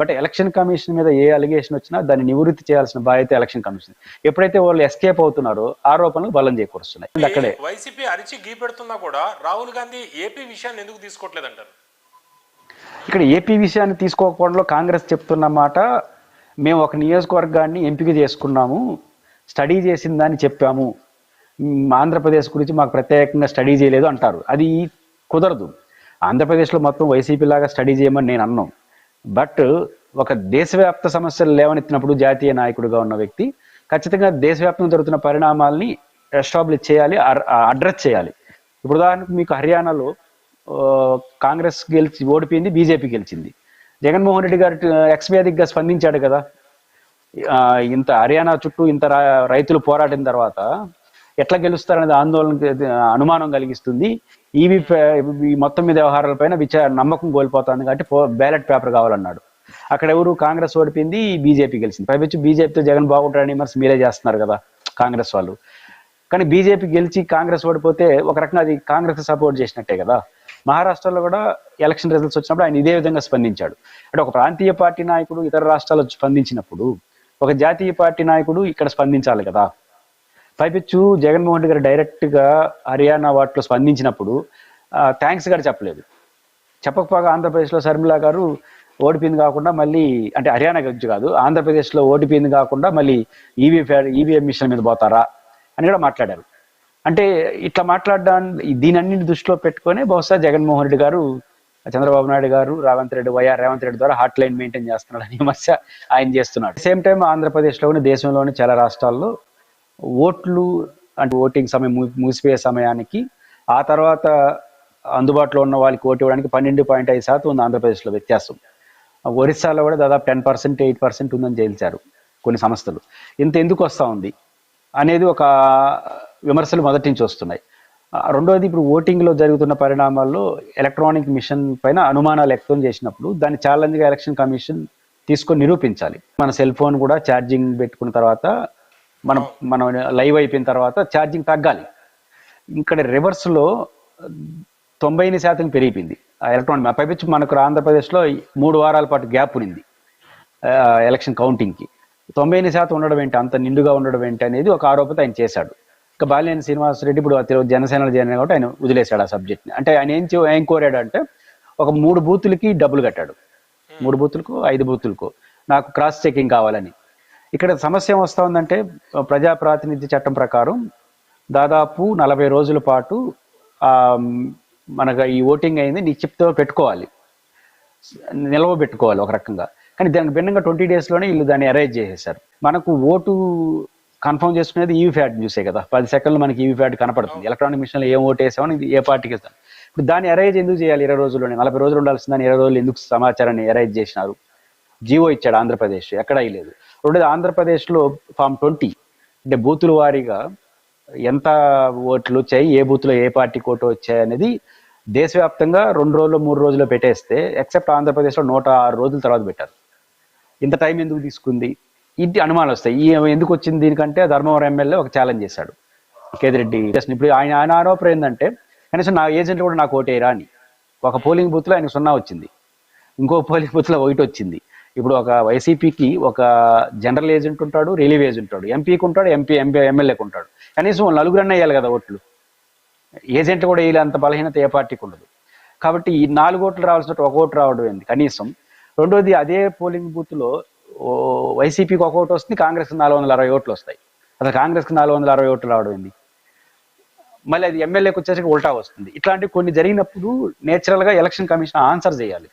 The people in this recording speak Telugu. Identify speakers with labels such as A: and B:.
A: బట్ ఎలక్షన్ కమిషన్ మీద ఏ అలిగేషన్ వచ్చినా దాన్ని నివృత్తి చేయాల్సిన బాధ్యత ఎలక్షన్ కమిషన్. ఎప్పుడైతే వాళ్ళు ఎస్కేప్ అవుతున్నారో ఆరోపణలు బలం చేకూరుస్తున్నాయి. అక్కడే.
B: వైసీపీ అరిచి గీ పెడుతున్నా కూడా రాహుల్ గాంధీ ఏపీ విషయాన్ని ఎందుకు తీసుకోవట్లేదంటారు?
A: ఇక్కడ ఏపీ విషయాన్ని తీసుకోకపోవడంలో కాంగ్రెస్ చెప్తున్న మాట మేము ఒక నియోజకవర్గాన్ని ఎంపిక చేసుకున్నాము స్టడీ చేసిన దాన్ని చెప్పాము ఆంధ్రప్రదేశ్ గురించి మాకు ప్రత్యేకంగా స్టడీ చేయలేదు అంటారు. అది కుదరదు. ఆంధ్రప్రదేశ్లో మొత్తం వైసీపీ లాగా స్టడీ చేయమని నేను అన్నాం. బట్ ఒక దేశవ్యాప్త సమస్యలు లేవనెత్తినప్పుడు జాతీయ నాయకుడిగా ఉన్న వ్యక్తి ఖచ్చితంగా దేశవ్యాప్తంగా జరుగుతున్న పరిణామాల్ని ఎస్టాబ్లిష్ చేయాలి అడ్రస్ చేయాలి. ఇప్పుడు ఉదాహరణకు మీకు హర్యానాలో కాంగ్రెస్ గెలిచి ఓడిపోయింది బీజేపీ గెలిచింది. జగన్మోహన్ రెడ్డి గారు ఎక్స్ స్పందించాడు కదా. ఇంత హర్యానా చుట్టూ ఇంత రైతులు పోరాడిన తర్వాత ఎట్లా గెలుస్తారనేది ఆందోళన అనుమానం కలిగిస్తుంది. ఈవీ ఈ మొత్తం మీద వ్యవహారాలపైన విచార నమ్మకం కోల్పోతుంది కాబట్టి బ్యాలెట్ పేపర్ కావాలన్నాడు. అక్కడ ఎవరు? కాంగ్రెస్ ఓడిపోయింది బీజేపీ గెలిచింది. పైపించి బీజేపీతో జగన్ బాగుంటాడని మరి మీరే చేస్తున్నారు కదా కాంగ్రెస్ వాళ్ళు. కానీ బీజేపీ గెలిచి కాంగ్రెస్ ఓడిపోతే ఒక రకంగా అది కాంగ్రెస్ సపోర్ట్ చేసినట్టే కదా. మహారాష్ట్రలో కూడా ఎలక్షన్ రిజల్ట్స్ వచ్చినప్పుడు ఆయన ఇదే విధంగా స్పందించాడు. అంటే ఒక ప్రాంతీయ పార్టీ నాయకుడు ఇతర రాష్ట్రాల్లో స్పందించినప్పుడు ఒక జాతీయ పార్టీ నాయకుడు ఇక్కడ స్పందించాలి కదా. పైపెచ్చు జగన్మోహన్ రెడ్డి గారు డైరెక్ట్గా హర్యానా వాటిలో స్పందించినప్పుడు థ్యాంక్స్ గారు చెప్పలేదు. చెప్పకపోగా ఆంధ్రప్రదేశ్లో శర్మిల గారు ఓడిపోయింది కాకుండా మళ్ళీ అంటే హర్యానా గురించి కాదు ఆంధ్రప్రదేశ్లో ఓడిపోయింది కాకుండా మళ్ళీ ఈవీ ఈవీఎం మిషన్ మీద పోతారా అని కూడా మాట్లాడారు. అంటే ఇట్లా మాట్లాడడాన్ని దీనన్నింటి దృష్టిలో పెట్టుకొని బహుశా జగన్మోహన్ రెడ్డి గారు చంద్రబాబు నాయుడు గారు రేవంత్ రెడ్డి వైఆర్ రేవంత్ రెడ్డి ద్వారా హాట్ లైన్ మెయింటైన్ చేస్తున్నాడు అని విమర్శ ఆయన చేస్తున్నాడు. సేమ్ టైం ఆంధ్రప్రదేశ్లోని దేశంలోని చాలా రాష్ట్రాల్లో ఓట్లు అంటే ఓటింగ్ సమయం మూసిపోయే సమయానికి ఆ తర్వాత అందుబాటులో ఉన్న వాళ్ళకి ఓటు ఇవ్వడానికి పన్నెండు పాయింట్ ఐదు శాతం ఉంది ఆంధ్రప్రదేశ్లో వ్యత్యాసం. ఒరిస్సాలో కూడా దాదాపు టెన్ పర్సెంట్ ఎయిట్ పర్సెంట్ ఉందని తేల్చారు కొన్ని సంస్థలు. ఇంత ఎందుకు వస్తూ ఉంది అనేది ఒక విమర్శలు మొదటి నుంచి వస్తున్నాయి. రెండవది రెండోది ఇప్పుడు ఓటింగ్లో జరుగుతున్న పరిణామాల్లో ఎలక్ట్రానిక్ మిషన్ పైన అనుమానాలు వ్యక్తం చేసినప్పుడు దాన్ని ఛాలెంజ్గా ఎలక్షన్ కమిషన్ తీసుకొని నిరూపించాలి. మన సెల్ ఫోన్ కూడా ఛార్జింగ్ పెట్టుకున్న తర్వాత మనం మనం లైవ్ అయిపోయిన తర్వాత ఛార్జింగ్ తగ్గాలి. ఇక్కడ రివర్స్లో తొంభై ఎనిమిది శాతం పెరిగిపోయింది. ఆ ఎలక్ట్రానిక్ పైపించి మనకు ఆంధ్రప్రదేశ్లో మూడు వారాల పాటు గ్యాప్ ఉంది ఎలక్షన్ కౌంటింగ్కి. తొంభై ఎనిమిది శాతం ఉండడం ఏంటి? అంత నిండుగా ఉండడం ఏంటి అనేది ఒక ఆరోపణ ఆయన చేశాడు. ఇక బాలినేని శ్రీనివాసరెడ్డి ఇప్పుడు జనసేనలో చేరిన కాబట్టి ఆయన వదిలేశాడు ఆ సబ్జెక్ట్ని. అంటే ఆయన ఏం ఏం కోరాడు అంటే ఒక మూడు బూతులకి డబ్బులు కట్టాడు. మూడు బూతులకు ఐదు బూతులకు. నాకు క్రాస్ చెకింగ్ కావాలని. ఇక్కడ సమస్య ఏమొస్తా ఉందంటే ప్రజా ప్రాతినిధ్య చట్టం ప్రకారం దాదాపు నలభై రోజుల పాటు మనకు ఈ ఓటింగ్ అయింది నిశ్చిప్తో పెట్టుకోవాలి. నిల్వ పెట్టుకోవాలి ఒక రకంగా. కానీ దానికి భిన్నంగా ట్వంటీ డేస్లోనే వీళ్ళు దాన్ని అరేంజ్ చేసేసారు మనకు ఓటు కన్ఫర్మ్ చేసుకునేది ఈవీ ఫ్యాట్ చూసే కదా. పది సెకండ్లు మనకి ఈవీ ఫ్యాట్ కనపడుతుంది ఎలక్ట్రానిక్ మిషన్లో ఏం ఓటు వేసామని ఇది ఏ పార్టీకి ఇస్తాం ఇప్పుడు దాన్ని అరేంజ్ ఎందుకు చేయాలి ఇరవై రోజుల్లోనే? నలభై రోజులు ఉండాల్సిన దాన్ని ఇరవై రోజులు ఎందుకు సమాచారాన్ని అరేంజ్ చేసినారు? జీవో ఇచ్చాడు ఆంధ్రప్రదేశ్. ఎక్కడా లేదు రెండోది ఆంధ్రప్రదేశ్లో ఫామ్ ట్వంటీ. అంటే బూతుల వారీగా ఎంత ఓట్లు వచ్చాయి ఏ బూత్లో ఏ పార్టీ ఓటు వచ్చాయి అనేది దేశవ్యాప్తంగా రెండు రోజులు మూడు రోజులు పెట్టేస్తే ఎక్సెప్ట్ ఆంధ్రప్రదేశ్లో నూట ఆరు రోజుల తర్వాత పెట్టారు. ఇంత టైం ఎందుకు తీసుకుంది? ఇది అనుమానాలు వస్తాయి. ఈ ఎందుకు వచ్చింది దీనికంటే ధర్మవరం ఎమ్మెల్యే ఒక ఛాలెంజ్ చేశాడు. కేదిరెడ్డి జస్ట్ ఇప్పుడు ఆయన ఆయన ఆరోపణ ఏంటంటే కనీసం నా ఏజెంట్లు కూడా నాకు ఓటేరా అని. ఒక పోలింగ్ బూత్లో ఆయనకు సున్నా వచ్చింది. ఇంకో పోలింగ్ బూత్లో ఒకటి వచ్చింది. ఇప్పుడు ఒక వైసీపీకి ఒక జనరల్ ఏజెంట్ ఉంటాడు రిలీవ్ ఏజెంట్ ఉంటాడు. ఎంపీకి ఉంటాడు ఎంపీ ఎంపీ ఎమ్మెల్యేకి ఉంటాడు. కనీసం నలుగురన్నా వేయాలి కదా ఓట్లు. ఏజెంట్ కూడా వేయలే అంత బలహీనత ఏ పార్టీకి ఉండదు. కాబట్టి ఈ నాలుగు ఓట్లు రావాల్సిన ఒక ఓటు రావడం ఏంది? కనీసం రెండోది అదే పోలింగ్ బూత్లో ఓ వైసీపీకి ఒక ఓటు వస్తుంది కాంగ్రెస్కి నాలుగు వందల అరవై ఓట్లు వస్తాయి. అసలు కాంగ్రెస్కి నాలుగు వందల అరవై ఓట్లు రావడం ఏంది? మళ్ళీ అది ఎమ్మెల్యేకి వచ్చేసరికి ఉల్టా వస్తుంది. ఇట్లాంటివి కొన్ని జరిగినప్పుడు నేచురల్గా ఎలక్షన్ కమిషన్ ఆన్సర్ చేయాలి.